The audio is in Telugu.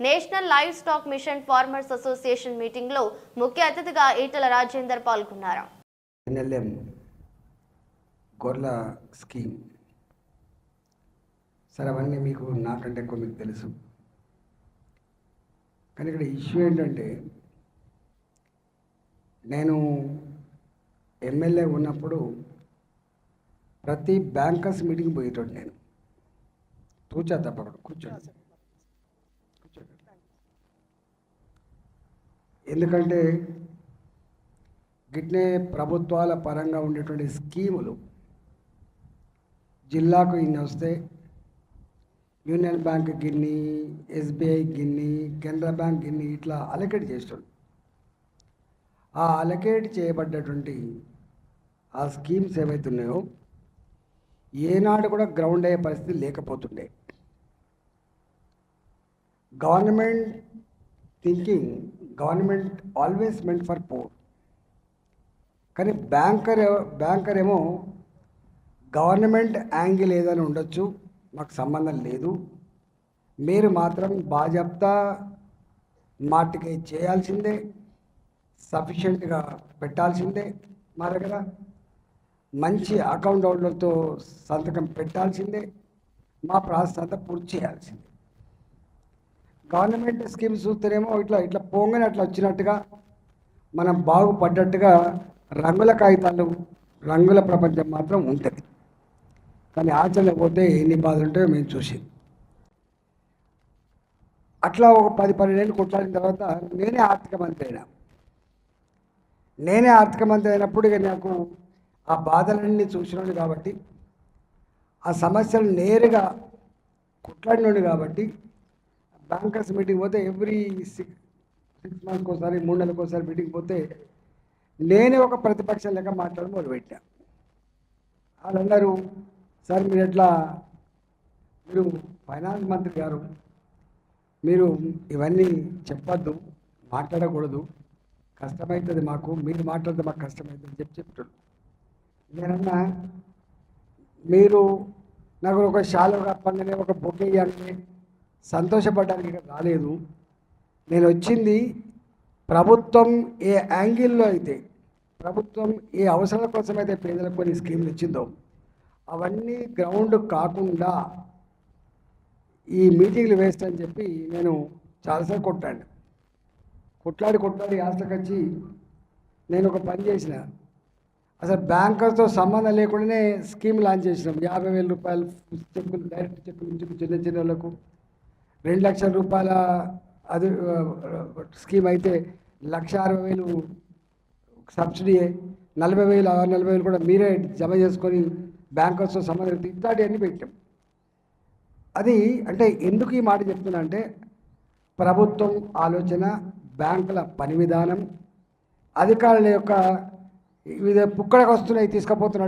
National livestock mission farmers association మీటింగ్లో ముఖ్య అతిథిగా ఈటల రాజేందర్ పాల్గొన్నారు. ఎన్ఎల్ఎం గొర్రెల స్కీమ్. సరే అవన్నీ మీకు నాకంటే ఎక్కువ మీకు తెలుసు. కానీ ఇక్కడ ఇష్యూ ఏంటంటే నేను ఎమ్మెల్యే ఉన్నప్పుడు ప్రతి బ్యాంకర్స్ మీటింగ్ పోయేటోడు నేను. తూచా తప్పకుండా కూర్చోండి. ఎందుకంటే గిట్నే ప్రభుత్వాల పరంగా ఉండేటువంటి స్కీములు జిల్లాకు ఇన్ని వస్తే యూనియన్ బ్యాంక్ గిన్ని ఎస్బీఐ గిన్ని కెనరా బ్యాంక్ గిన్ని ఇట్లా అలకేట్ చేస్తాడు ఆ అలకేట్ చేయబడ్డటువంటి ఆ స్కీమ్స్ ఏవైతే ఉన్నాయో ఏనాడు కూడా గ్రౌండ్ అయ్యే పరిస్థితి లేకపోతుండే. Government thinking government always meant for poor కానీ బ్యాంకర్ బ్యాంకర్ ఏమో గవర్నమెంట్ యాంగిల్ ఏదైనా ఉండొచ్చు మాకు సంబంధం లేదు. మీరు మాత్రం బాజప్తా మాటికి చేయాల్సిందే సఫిషియెంట్గా పెట్టాల్సిందే మా దగ్గర మంచి అకౌంట్ హోల్డర్తో సంతకం పెట్టాల్సిందే మా ప్రాసెస్ అంతా పూర్తి చేయాల్సిందే. గవర్నమెంట్ స్కీమ్స్ చూస్తేనేమో ఇట్లా ఇట్లా పొంగని అట్లా వచ్చినట్టుగా మనం బాగుపడ్డట్టుగా రంగుల కాగితాలు రంగుల ప్రపంచం మాత్రం ఉంటుంది. కానీ ఆచరణ పోతే ఎన్ని బాధలు ఉంటాయో మేము చూసి. అట్లా ఒక పది పన్నెండేళ్ళు కొట్లాడిన తర్వాత నేనే ఆర్థిక మంత్రి అయినా. నేనే ఆర్థిక మంత్రి అయినప్పుడు ఇక నాకు ఆ బాధలన్నీ చూసినాడు కాబట్టి ఆ సమస్యలు నేరుగా కొట్లాడినాడు కాబట్టి బ్యాంకర్స్ మీటింగ్ పోతే ఎవ్రీ సిక్స్ సిక్స్ మంత్స్కి ఒకసారి మూడు నెలలకు ఒకసారి మీటింగ్ పోతే నేనే ఒక ప్రతిపక్షం లెక్క మాట్లాడి మొదలుపెట్టా. వాళ్ళందరూ సార్ మీరు ఎట్లా? మీరు ఫైనాన్స్ మంత్రి గారు. మీరు ఇవన్నీ చెప్పొద్దు మాట్లాడకూడదు. కష్టమవుతుంది మాకు మీరు మాట్లాడితే మాకు కష్టమవుతుంది అని చెప్పి చెప్తాడు. నేనన్నా మీరు నాకు ఒక షాలు కప్పండి ఒక బొకే ఇవ్వండి సంతోషపడడానికి ఇక్కడ రాలేదు. నేను వచ్చింది ప్రభుత్వం ఏ యాంగిల్లో అయితే ప్రభుత్వం ఏ అవసరాల కోసం అయితే పేదలకు కొన్ని స్కీములు ఇచ్చిందో అవన్నీ గ్రౌండ్ కాకుండా ఈ మీటింగ్లు వేస్ట్ అని చెప్పి నేను చాలాసార్లు కొట్టాను. కొట్లాడి కొట్లాడి ఆస్తకొచ్చి నేను ఒక పని చేసిన. అసలు బ్యాంకర్తో సంబంధం లేకుండానే స్కీమ్ లాంచ్ చేసినాం. యాభై వేల రూపాయలు చెక్కులు డైరెక్ట్ చెక్కులు చిన్న చిన్న వాళ్ళకు రెండు లక్షల రూపాయల అది స్కీమ్ అయితే లక్ష అరవై వేలు సబ్సిడీ నలభై వేలు ఆరు నలభై వేలు కూడా మీరే జమ చేసుకొని బ్యాంకర్స్తో సంబంధం ఇట్లాంటివన్నీ పెట్టాం. అది అంటే ఎందుకు ఈ మాట చెప్తున్నా అంటే ప్రభుత్వం ఆలోచన బ్యాంకుల పని విధానం అధికారుల యొక్క వివిధ పుక్కడకు వస్తున్నాయి తీసుకుపోతున్నాడు